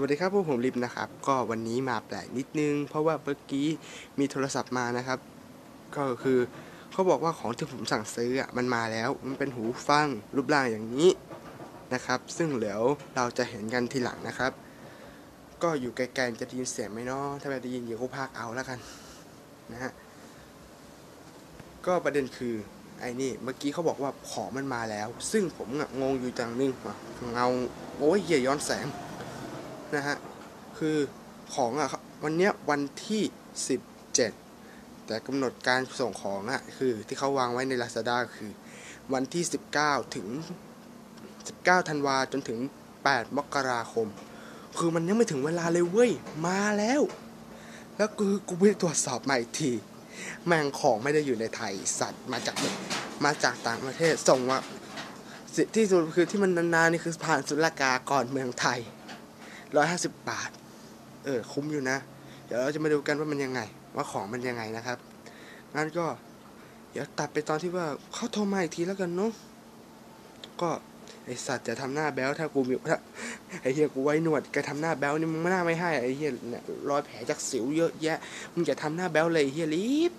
วัสดีครับพวกผมลิฟนะครับ ก็วันนี้มาแปลกนิดนึง เพราะว่าเมื่อกี้มีโทรศัพท์มานะครับ ก็คือเขาบอกว่าของที่ผมสั่งซื้ออะมันมาแล้ว มันเป็นหูฟังรูปร่างอย่างนี้นะครับ ซึ่งเดี๋ยวเราจะเห็นกันทีหลังนะครับ ก็อยู่ไกลๆจะได้ยินเสียงไหมเนาะถ้าไม่ได้ยินเดี๋ยวก็พากเอาแล้วกันนะฮะก็ประเด็นคือไอ้นี่เมื่อกี้เขาบอกว่าของมันมาแล้ว ซึ่งผมอะงงอยู่จังนึงอะเงาโอ้ยเหี้ยย้อนแสง นะฮะ คือของอะวันเนี้ยวันที่ 17 แต่กำหนดการส่งของอะคือที่เขาวางไว้ใน Lazada คือ วันที่ 19 ถึง 19ธันวาจนถึง 8 มกราคม คือมันยังไม่ถึงเวลาเลยเว้ย มาแล้ว แล้วคือกูไปตรวจสอบใหม่อีกที แม่งของไม่ได้อยู่ในไทยสัตว์มาจากมาจากต่างประเทศส่งว่าที่สุดคือที่มันนานๆนี่คือผ่านศุลกากรเมืองไทย ร้อยห้าสิบบาท เออ คุ้มอยู่นะ เดี๋ยวเราจะมาดูกันว่ามันยังไง ว่าของมันยังไงนะครับ งั้นก็ เดี๋ยวตัดไปตอนที่ว่าเขาโทรมาอีกทีแล้วกันเนาะ ก็ไอสัตว์จะทำหน้าแบ๊วถ้ากูมีถ้าไอเฮียกูไว้หนวดแกทำหน้าแบ๊วนี่มึงไม่น่าไม่ให้ไอเฮียเนี่ยรอยแผลจากสิวเยอะแยะมึงจะทำหน้าแบ๊วเลยเฮียรีบ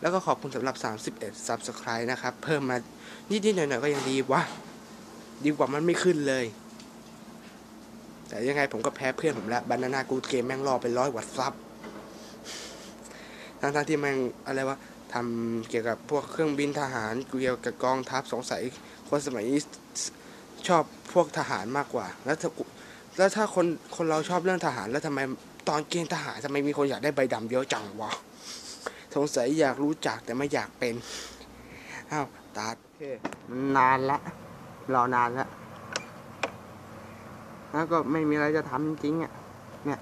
แล้วก็ขอบคุณสำหรับ 31 subscribe นะครับ เพิ่มมานิดๆหน่อยๆก็ยังดีวะดีกว่ามันไม่ขึ้นเลย แต่ยังไงผมก็แพ้เพื่อนผมแล้วบานาน่ากูเกมแม่งรอไปร้อยว่าซับทั้งๆที่แม่งอะไรวะทำเกี่ยวกับพวกเครื่องบินทหารเกี่ยวกับกองทัพสงสัยคนสมัยนี้ชอบพวกทหารมากกว่า แล้วถ้าแล้วถ้าคนคนเราชอบเรื่องทหารแล้วทำไมตอนเกณฑ์ทหารทำไมมีคนอยากได้ใบดำเยอะจังวะสงสัยอยากรู้จักแต่ไม่อยากเป็นอ้าวตัดนานละรอนานละ แล้วก็ไม่มีอะไรจะทำจริงๆอะเนี่ย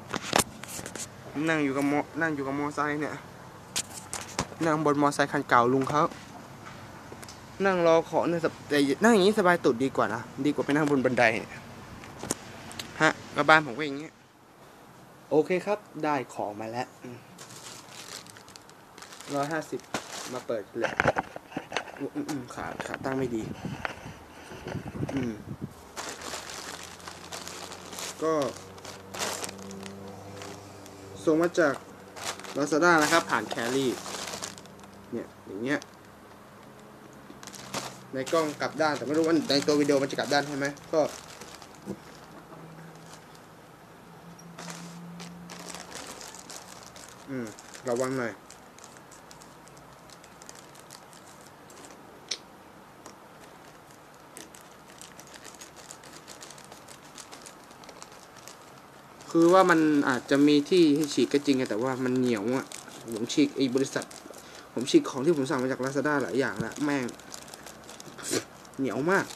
นั่งอยู่กับมอนั่งอยู่กับมอไซค์เนี่ย นั่งบนมอไซค์คันเก่าลุงเขานั่งรอของเนี่ยแต่นั่งอย่างนี้สบายตุดดีกว่านะดีกว่าไปนั่งบนบันไดฮะกระบ้านผมก็อย่างเงี้ยโอเคครับได้ของมาแล้วร้อยห้าสิบมาเปิดเลยขาขาตั้งไม่ดี อืม ก็ส่งมาจาก Lazada นะครับ ผ่านแครี่เนี่ย อย่างเงี้ย ในกล้องกลับด้าน แต่ไม่รู้ว่าในตัววิดีโอมันจะกลับด้านใช่ไหมก็อืม ระวังหน่อย คือว่ามันอาจจะมีที่ให้ฉีกก็จริงแต่ว่ามันเหนียวอะผมฉีกไอ้บริษัท ผมฉีกของที่ผมสั่งมาจากลาซาด้าหลายอย่างล้วแม่ง เหนียวมาก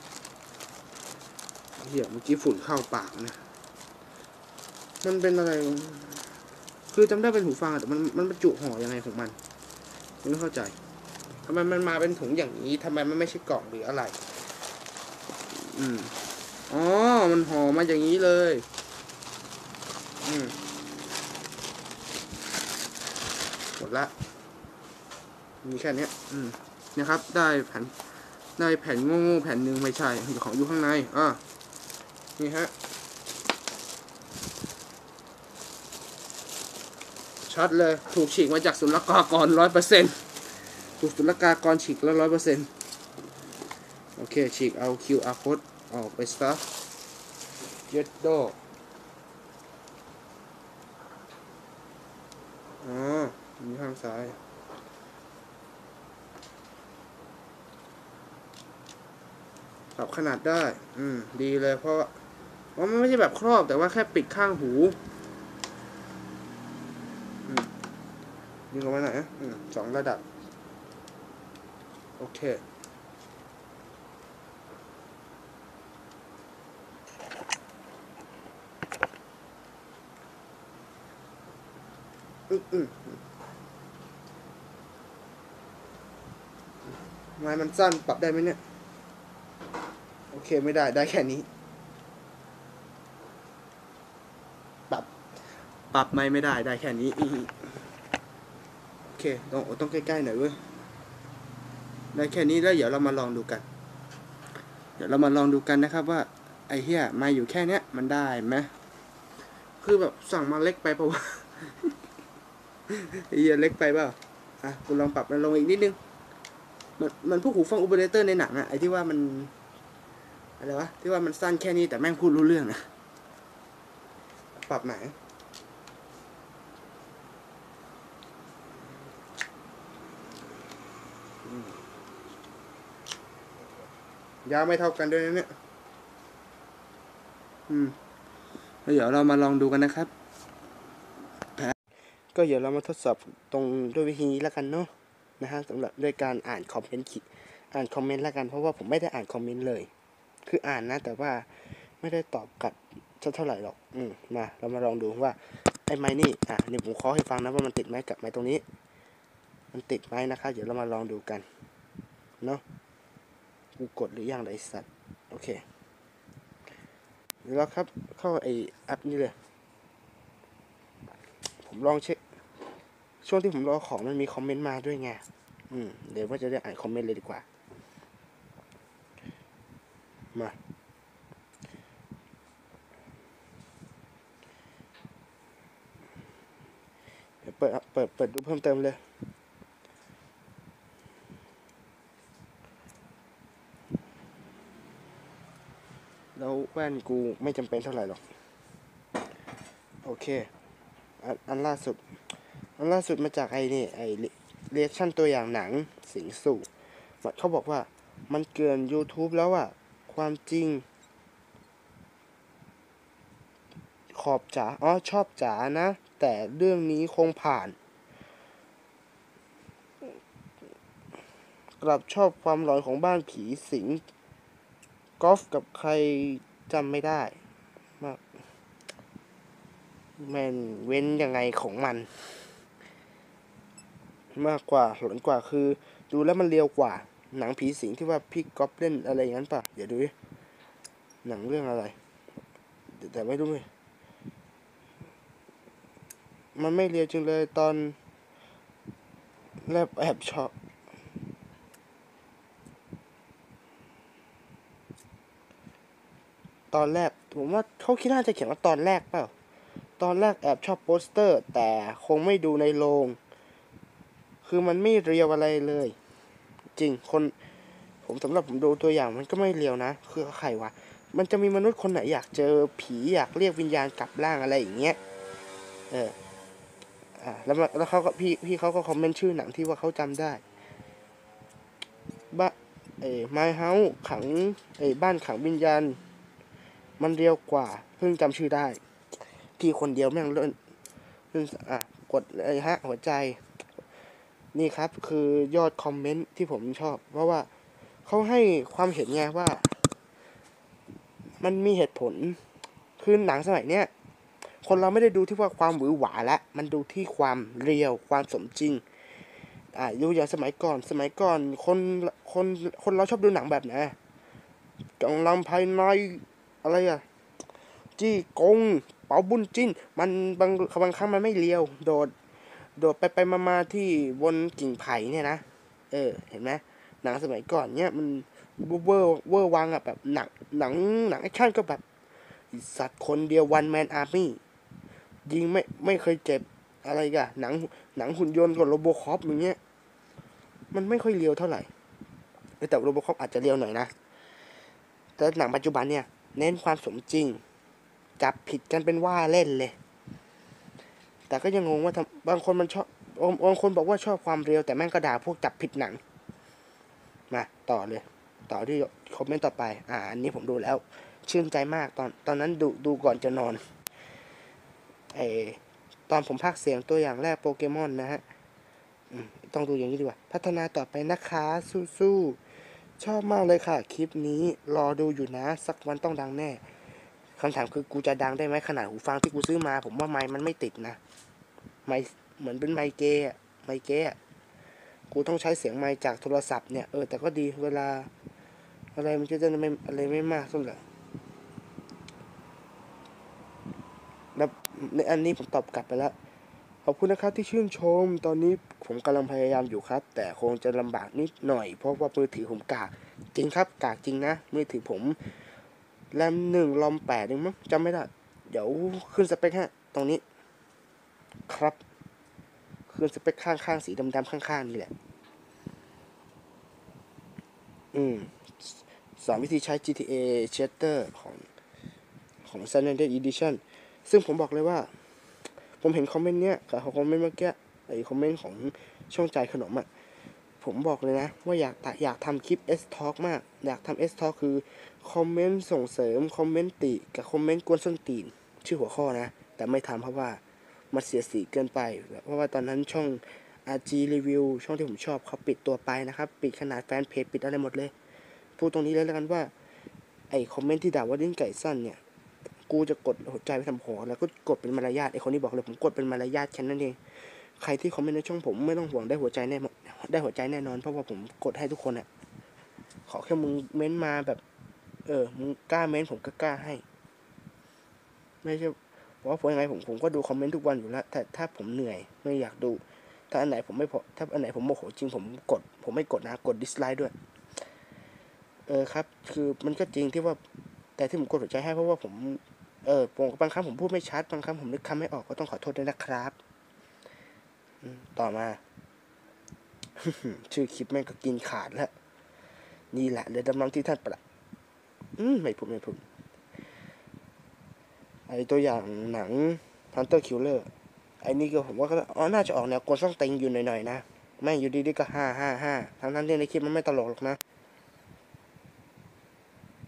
เหี้ยเมื่อกี้ฝุ่นเข้าปากนะมันเป็นอะไร คือจำได้เป็นหูฟังแต่มันมันบรรจุห่อยังไงของมันผมไม่เข้าใจทำไมมันมาเป็นถุงอย่างนี้ทำไมมันไม่ใช่กล่องหรืออะไร อืมอ๋อ มันห่อมาอย่างนี้เลย อืมหมดละ มีแค่เนี้ยอืมนะครับ ได้แผ่น ได้แผ่นโง่ๆแผ่นหนึ่งไม่ใช่อยู่ของอยู่ข้างใน อ่านี่ฮะ ชัดเลย ถูกฉีกมาจากศุลกากรร้อยเปอร์เซ็นถูกศุลกากรฉีกแล้วร้อยเปอร์เซ็นโอเค ฉีกเอา QR code ออกไปซะเจ็ดโด อ๋อมีข้างซ้าย ปรับขนาดได้ อืม ดีเลยเพราะว่ามันไม่ใช่แบบครอบแต่ว่าแค่ปิดข้างหูยิงออกมาหน่อยนะอืมสองระดับ โอเคอืมอืม ไม้มันสั้นปรับได้ไหมเนี่ย โอเคไม่ได้ได้แค่นี้ ปรับ ปรับไม่ไม่ได้ได้แค่นี้โอเคต้องต้องใกล้ๆหน่อยเว้ยได้แค่นี้แล้วเดี๋ยวเรามาลองดูกัน เดี๋ยวเรามาลองดูกันนะครับว่า ไอ้เหี้ยมาอยู่แค่เนี้ยมันได้ไหมคือแบบสั่งมาเล็กไปปะวะไอ้เหี้ยเล็กไปเปล่าอะกูลองปรับมันลงอีกนิดนึง มันมันพวกหูฟังอุเบเลเตอร์ในหนังอะไอที่ว่ามันอะไรวะที่ว่ามันสั้นแค่นี้แต่แม่งพูดรู้เรื่องอะปรับไหนยาวไม่เท่ากันด้วยนะเนี่ย อืมเดี๋ยวเรามาลองดูกันนะครับ ก็เดี๋ยวเรามาทดสอบตรงด้วยวิธีนี้แล้วกันเนาะ นะฮะสำหรับด้วยการอ่านคอมเมนต์ขีอ่านคอมเมนต์ล้วกันเพราะว่าผมไม่ได้อ่านคอมเมนต์เลย คืออ่านนะ แต่ว่าไม่ได้ตอบกลับเท่าไหร่หรอก อืมมาเรามาลองดูว่าไอ้ไม้นี่อะนี่ผมขอให้ฟังนะว่ามันติดไหมกับไม้ตรงนี้ มันติดไหมนะครับเดี๋ยวเรามาลองดูกันเนาะกูกดหรือยังไรสัตว์โอเคเดี๋ยวครับเข้าไอแอปนี้เลย ผมลองเช็ค ช่วงที่ผมรอของมันมีคอมเมนต์มาด้วยไงอืมเดี๋ยวว่าจะได้อ่านคอมเมนต์เลยดีกว่า มาเปิดเปิดเปิดดูเพิ่มเติมเลยแล้วแว่นกูไม่จำเป็นเท่าไหร่หรอก โอเค อันอันล่าสุด ล่าสุดมาจากไอ้นี่ไอ้เรียชั่นตัวอย่างหนังสิงสู่เขาบอกว่ามันเกิน YouTube แล้วอะความจริง ขอบจ๋าอ๋อชอบจ๋านะ แต่เรื่องนี้คงผ่าน กลับชอบความหลอนของบ้านผีสิงกอล์ฟกับใครจำไม่ได้มากแมนเว้นยังไงของมัน มากกว่าหลอนกว่าคือ ดูแล้วมันเรียวกว่า หนังผีสิงที่ว่าพี่ก๊อฟเล่นอะไรอย่างนั้นป่ะเดี๋ยวดูดิหนังเรื่องอะไร แต่ไม่รู้เลยมันไม่เรียวจริงเลยตอนแรกแอบชอบตอนแรกผมว่าเขาคิดน่าจะเขียนว่าตอนแรกเปล่า ตอนแรกแอบชอบโปสเตอร์ แต่คงไม่ดูในโรง คือมันไม่เรียวอะไรเลย จริงคน ผมสำหรับผมดูตัวอย่างมันก็ไม่เรียวนะ คือใครวะมันจะมีมนุษย์คนไหนอยากเจอผีอยากเรียกวิญญาณกลับร่างอะไรอย่างเงี้ยเอออ่าแล้วมันแล้วเขาก็พี่พี่เขาก็คอมเมนต์ชื่อหนังที่ว่าเขาจำได้บ้าเอ้ไมเฮาขังไอ้บ้านขังวิญญาณ มันเรียวกว่า เพิ่งจำชื่อได้พี่คนเดียวแม่งเล่นเล่นอะกดเลยฮะหัวใจ นี่ครับคือยอดคอมเมนต์ที่ผมชอบ เพราะว่าเขาให้ความเห็นไงว่า มันมีเหตุผล คือหนังสมัยเนี้ยคนเราไม่ได้ดูที่ว่าความหวือหวาละ มันดูที่ความเรียวความสมจริง อ่าดูอย่างสมัยก่อน สมัยก่อนคนคนคนเราชอบดูหนังแบบไหนกำลังภายในอะไรอะจี้กง เป๋าบุญจิ้น มันบางบางครั้งมันไม่เลียว โดด โดดไปไปมามาที่บนกิ่งไผ่เนี่ยนะ เออ เห็นไหมหนังสมัยก่อนเนี่ยมันเวอร์เวอร์วังอะแบบหนังหนังหนังแอคชั่นก็แบบสัตว์คนเดียววันแมนอาร์มี่ยิงไม่ไม่เคยเจ็บอะไรกันหนังหนังหุ่นยนต์กับโรโบคอปอย่างเงี้ยมันไม่ค่อยเลียวเท่าไหร่ แต่โรโบคอปอาจจะเลียวหน่อยนะ แต่หนังปัจจุบันเนี่ย เน้นความสมจริง จับผิดกันเป็นว่าเล่นเลย แต่ก็ยังงงว่าทำบางคนมันชอบบางคนบอกว่าชอบความเร็วแต่แม่งก็ด่าพวกจับผิดหนัง มาต่อเลย ต่อที่คอมเมนต์ต่อไป อ่า อันนี้ผมดูแล้ว ชื่นใจมากตอนตอนนั้นดูดูก่อนจะนอนไอตอนผมพากเสียงตัวอย่างแรกโปเกมอนนะฮะต้องดูอย่างนี้ดีกว่า พัฒนาต่อไปนะคะสู้ๆชอบมากเลยค่ะ คลิปนี้รอดูอยู่นะ สักวันต้องดังแน่ คำถามคือกูจะดังได้ไหมขนาดหูฟังที่กูซื้อมา ผมว่าไมค์มันไม่ติดนะไมค์เหมือนเป็นไมค์เกย์อะไมค์เกย์อะกูต้องใช้เสียงไมค์จากโทรศัพท์เนี่ยเออแต่ก็ดีเวลา อะไรมันจะได้ไม่อะไรไม่มากเท่าไหร่แล้วในอันนี้ผมตอบกลับไปแล้วขอบคุณนะครับที่ชื่นชม ตอนนี้ผมกำลังพยายามอยู่ครับ แต่คงจะลำบากนิดหน่อย เพราะว่ามือถือผมกากจริงครับกากจริงนะมือถือผม แรมหนึ่งลอมแปดเองมั้งจำไม่ได้ เดี๋ยวขึ้นสเปคฮะ ตรงนี้ ครับ ขึ้นสเปคข้างๆสีดำๆข้างๆนี่แหละ อืมสอนวิธีใช้ GTA Shader ของของ Standard Edition ซึ่งผมบอกเลยว่า ผมเห็นคอมเมนต์เนี้ยกับคอมเมนต์เมื่อกี้ไอ้คอมเมนต์ของช่องใจขนมอะ่ะ ผมบอกเลยนะ ว่าอยากอยากทำคลิป S Talk มาก อยากทำ S Talk คือ คอมเมนต์ส่งเสริมคอมเมนต์ติกับคอมเมนต์กวนส้นตีน ชื่อหัวข้อนะ แต่ไม่ทำเพราะว่ามันเสียสีเกินไป เพราะว่าตอนนั้นช่อง RG Review ช่องที่ผมชอบเขาปิดตัวไปนะครับ ปิดขนาดแฟนเพจปิดอะไรหมดเลย พูดตรงนี้เลยแล้วกันว่า ไอ้คอมเมนต์ที่ด่าว่าดิ้นไก่สั้นเนี่ย กูจะกดหัวใจไปทำหัวแล้วก็กดเป็นมารยาทไอ้คนนี้บอกเลยผมกดเป็นมารยาทแค่นั้นเองใครที่คอมเมนต์ในช่องผมไม่ต้องห่วงได้หัวใจแน่ได้หัวใจแน่นอนเพราะว่าผมกดให้ทุกคนอะขอแค่มึงเม้นมาแบบ เออ มึงกล้าเม้นผมก็กล้าให้ ไม่ใช่เพราะว่าผมยังไงผมผมก็ดูคอมเมนต์ทุกวันอยู่แล้ว แต่ถ้าผมเหนื่อยไม่อยากดู ถ้าอันไหนผมไม่พอ ถ้าอันไหนผมโมโหจริงผมกด ผมไม่กดนะ กดดิสไลค์ด้วย เออครับ คือมันก็จริงที่ว่า แต่ที่ผมกดหัวใจให้เพราะว่าผม เออผมบางครั้งผมพูดไม่ชัด บางครั้งผมนึกคำไม่ออกก็ต้องขอโทษด้วยนะครับ ต่อมา ชื่อคลิปแม่งก็กินขาดแล้ว นี่แหละเรือดำน้ำที่ท่านประ อืมไม่พูดไม่พูดไอตัวอย่างหนัง Hunter Killer ไอ้นี่ก็ผมว่าก็อ๋อน่าจะออกแนวโกซ่องเต็งอยู่หน่อยๆนะไม่อยู่ดีๆก็ห้าห้าห้าทั้งนั้นที่ในคลิปมันไม่ตลกหรอกนะ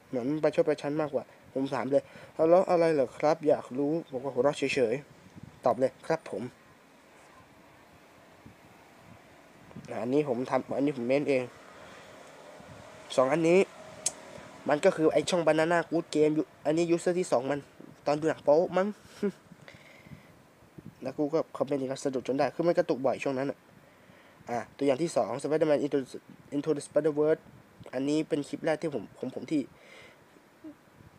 เหมือนประชดประชันมากกว่า ผมถามเลยแล้วอะไรเหรอครับ อยากรู้บอกว่าหัวเราะเฉยๆตอบเลยครับผมอันนี้ผมทำอันนี้ผมเม้นเองสองอันนี้ มันก็คือไอช่องบานาน่ากูดเกมอันนี้ยูเซอร์ที่สองมัน ตอนดูหนังโป๊มั้งแล้วกูก็คอมเมนต์อีกสะดุดจนได้ คือมันกระตุกบ่อยช่วงนั้นอะอะตัวอย่างที่สอง Spider-Man Into Into the Spider-Verse อันนี้เป็นคลิปแรกที่ผมผมผมที่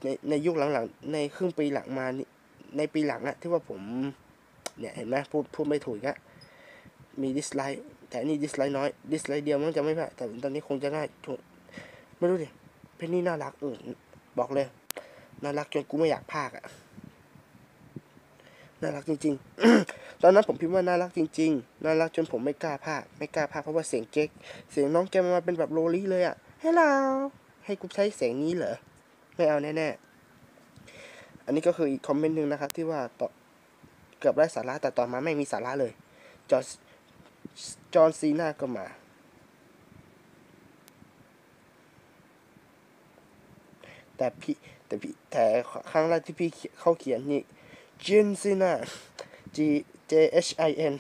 ในในยุคหลังๆ ในครึ่งปีหลังมานี่ในปีหลังอะที่ว่าผม เนี่ยเห็นไหมพูดพูดไม่ถูกอะมีดิสไลค์แต่นี่ดิสไลค์น้อยดิสไลค์เดียวมันจะไม่ได้แต่ตอนนี้คงจะได้ถูกไม่รู้ดิ เพนนี่น่ารักเออบอกเลย น่ารักจนกูไม่อยากพากอะน่ารักจริง ๆ ตอนนั้นผมพิมพ์ว่าน่ารักจริง ๆ น่ารักจนผมไม่กล้าพากไม่กล้าพากเพราะว่าเสียงเก๊ก เสียงน้องแกมันมาเป็นแบบโรลี่เลยอะฮัลโหลให้กูใช้เสียงนี้เหรอ ไม่เอาแน่ๆ อันนี้ก็คืออีกคอมเมนต์หนึ่งนะครับ ที่ว่าต่อเกือบได้สาระแต่ตอนมาไม่มีสาระเลย จอร์จอห์ซีน่าก็มา แต่พี่แต่พี่แต่ครั้งแรกที่พี่เข้าเขียนนี่จินซีนา G J H I N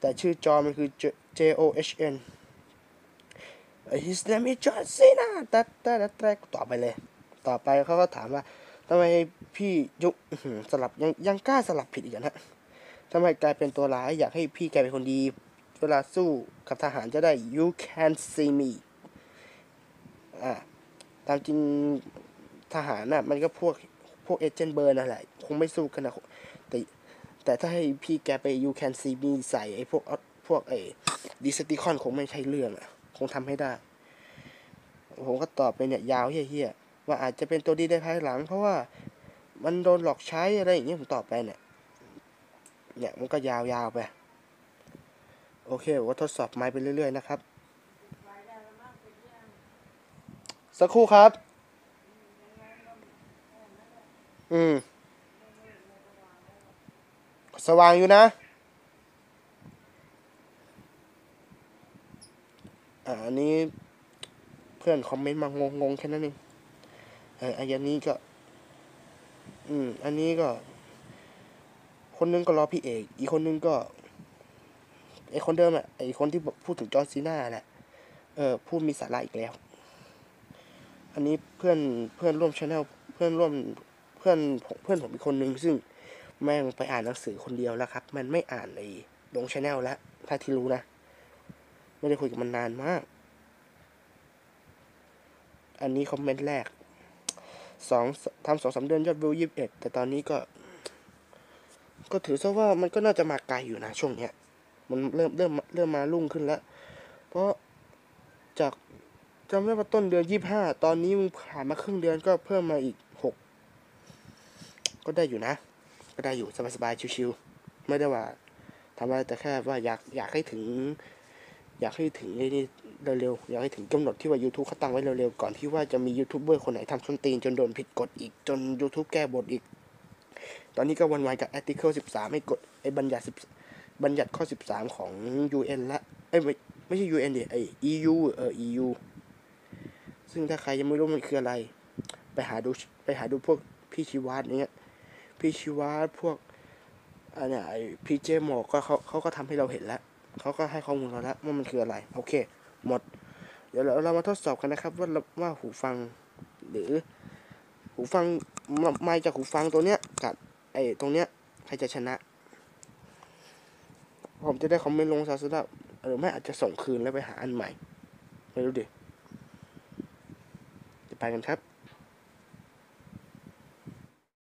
แต่ชื่อจอมันคือ J O H N His name is John Cena ตัดตัดตัดต่อไปเลย ต่อไปเขาก็ถามว่าทำไมพี่ยุสลับยังยังกล้าสลับผิดอีกนะทำไมกลายเป็นตัวร้ายอยากให้พี่กลายเป็นคนดี เวลาสู้กับทหารจะได้ you can see me อ่า ตามจริงทหารน่ะมันก็พวกพวกเอเจนต์เบอร์นั่นแหละ คงไม่สู้กันนะแต่แต่ถ้าให้พี่แกไป you can see me ใส่ไอ้พวกพวกไอ้ดิสติคอนคงไม่ใช่เรื่องอะ คงทำให้ได้ ผมก็ตอบไปเนี่ยยาวเฮี้ยๆว่าอาจจะเป็นตัวดีได้ภายหลัง เพราะว่ามันโดนหลอกใช้อะไรอย่างเงี้ยผมตอบไปเนี่ยเนี่ยมันก็ยาวๆไป โอเคผมก็ทดสอบไม้ไปเรื่อยๆนะครับ สักครู่ครับ อืม สว่างอยู่นะ อ่าอันนี้เพื่อนคอมเมนต์มางงๆแค่นั้นเองเอออันนี้ก็ อืม อันนี้ก็ คนนึงก็รอพี่เอก อีกคนนึงก็ไอคนเดิมอะไอคนที่พูดถึงจอร์ซีน่าแหละเออพูดมีสาระอีกแล้ว อันนี้เพื่อนเพื่อนร่วมชาแนลเพื่อนร่วมเพื่อนเพื่อนผมอีกคนนึงซึ่งแม่งไปอ่านหนังสือคนเดียวแล้วครับ มันไม่อ่านในลงชาแนลแล้วถ้าที่รู้นะ ไม่ได้คุยกับมันนานมาก อันนี้คอมเมนต์แรกสองทำสองสาเดือนยอดวิวยี่สิบเอ็ดแต่ตอนนี้ก็ ก็ถือซะว่ามันก็น่าจะมาไกลอยู่นะช่วงเนี้ย มันเริ่มเริ่มเริ่มมารุ่งขึ้นแล้ว เพราะจาก จำได้ว่าต้นเดือนยี่ห้าตอนนี้มึงผ่านมาครึ่งเดือนก็เพิ่มมาอีกหกก็ได้อยู่นะ ก็ได้อยู่สบายๆชิวๆไม่ได้ว่าทำอะไรแต่แค่ว่าอยากอยากให้ถึง อยากให้ถึงไอ้นี่เร็วๆอยากให้ถึงกำหนดที่ว่า YouTube เขาตั้งไว้เร็วๆก่อนที่ว่าจะมียูทูบเบอร์คนไหนทำส้นตีนจนโดนผิดกฎอีกจน YouTube แก้บทอีก ตอนนี้ก็วันวายกับ Article 13ให้กฎไอ้บัญญัติ10บัญญัติข้อ 13 ของ UN ละเอ้ยไม่ไม่ใช่ UN ดิไอ้ EU เออ EU ซึ่งถ้าใครยังไม่รู้มันคืออะไร ไปหาดูไปหาดูพวกพี่ชีวัตเนี้ยพี่ชีวัตพวกอันเนี้ยพี่เจหมอกก็เขาเขาก็ทำให้เราเห็นแล้วเขาก็ให้ข้อมูลเราแล้วว่ามันคืออะไร โอเค หมด เดี๋ยวเราเรามาทดสอบกันนะครับ ว่าว่าหูฟัง หรือ หูฟังไมค์จากหูฟังตัวเนี้ยกับไอ้ตรงเนี้ยใครจะชนะ ผมจะได้คอมเมนต์ลงซาสุดาหรือไม่อาจจะส่งคืนแล้วไปหาอันใหม่ ไม่รู้ดิ จะไปกันครับ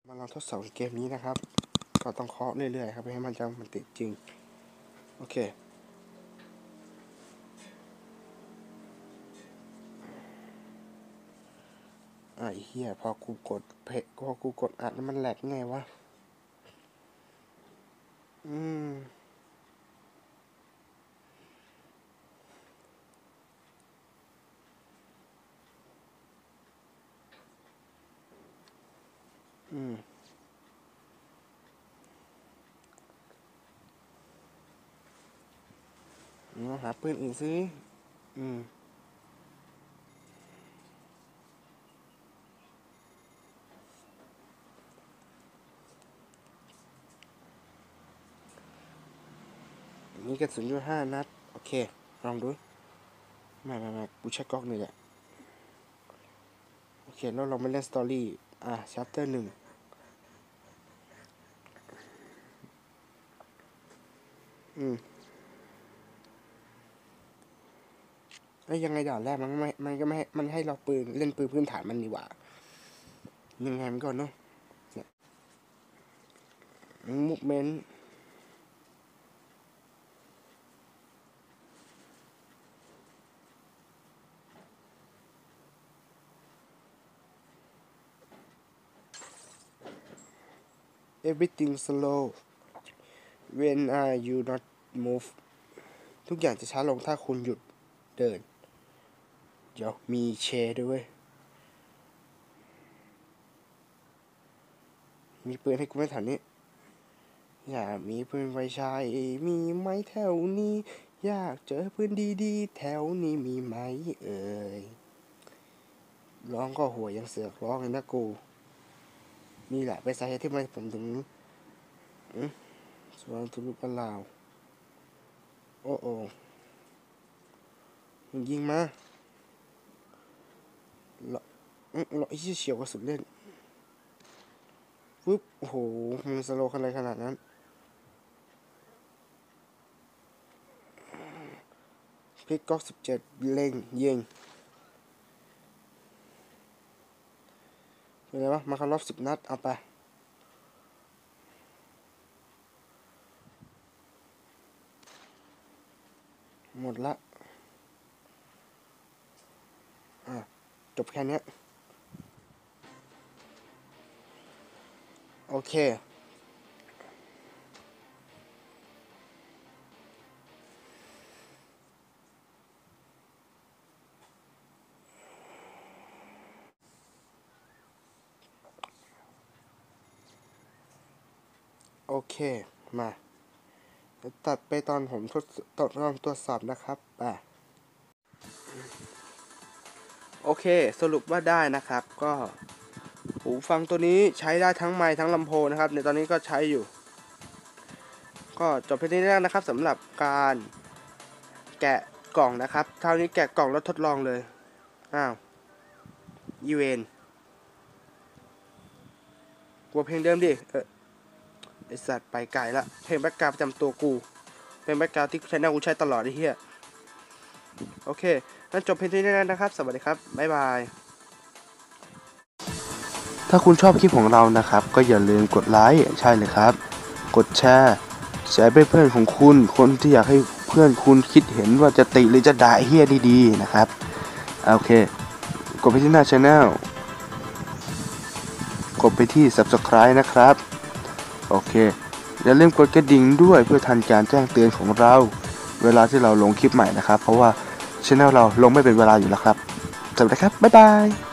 มาลองทดสอบเกมนี้นะครับ ก็ต้องเคาะเรื่อยๆครับให้มันจำมันติดจริง โอเคไอ้เฮียพอกูกดเพจพอกูกดอัดแล้วมันแหลกไงวะ อืม อืมเอาหาปืนอื่นซื้ออืมนี่กระสุนอยู่ห้านัด โอเค ลองดูไม่ไม่ไม่กูใช้ก๊อกนี่แหละโอเค แล้วเรามาเล่นสตอรี่ อะชัปเตอร์หนึ่ง อืมเอ้ยยังไงด่านแรกมันไม่ มันก็ไม่ให้มันให้เราปืนเล่นปืนพื้นฐานมันดีกว่า ยังไงมันก่อนเนาะมุกเมนต์ everything slow when are you not move ทุกอย่างจะช้าลงถ้าคุณหยุดเดิน เดี๋ยวมีเชด้วย มีปืนให้กูไม่ทันนี้ อยากมีปืนไฟฉายมีไหมแถวนี้ อยากเจอปืนดีๆ แถวนี้มีไหมเอ่ย ร้องก็หัวยังเสือกร้องเลยนะกู นี่แหละเป็นสาเหตุที่ทำไมผมถึงสวนทุลุกกันลาว โอ้โอ้มึงยิงมาเราอืมเราไอ้เหี้ยเฉียวกระสุนเล่นปึ๊บ โอ้โห มึงสโลว์ขนาดขนาดนั้น พลิกก๊อกสิบเจ็ดเล็งยิงเป็นไงวะ มาคารอบสิบนัด เอาไป หมดละอะจบแค่นี้โอเค โอเค มา ตัดไปตอนผมทดตอนตอนตรวจสอบนะครับอะโอเค สรุปว่าได้นะครับ ก็หูฟังตัวนี้ใช้ได้ทั้งไมค์ทั้งลำโพงนะครับ ในตอนนี้ก็ใช้อยู่ ก็จบเพียงนี้แล้วนะครับสำหรับการแกะกล่องนะครับเท่านี้แกะกล่องแล้วทดลองเลย อ้าวอีเวนกลัวเพลงเดิมดิเออ ไอสัตว์ไปไกลละเพลงแบ็กกราวประจำตัวกู เป็นแบ็กกราวที่ใช้หน้ากูใช้ตลอดไอ้เหี้ยโอเคงั้นจบเพลงเท่านี้แล้วนะครับ สวัสดีครับ บ๊ายบาย ถ้าคุณชอบคลิปของเรานะครับ ก็อย่าลืมกดไลค์ใช่เลยครับ กดแชร์แชร์ไปเพื่อนของคุณ คนที่อยากให้เพื่อนคุณคิดเห็นว่าจะติหรือจะด่าเฮียดีๆนะครับ โอเค กดไปที่หน้าช anel กดไปที่ subscribe นะครับ โอเค อย่าลืมกดกระดิ่งด้วยเพื่อทันการแจ้งเตือนของเรา เวลาที่เราลงคลิปใหม่นะครับ เพราะว่าช anel เราลงไม่เป็นเวลาอยู่แล้วครับสวัสดีครับ บ๊ายบาย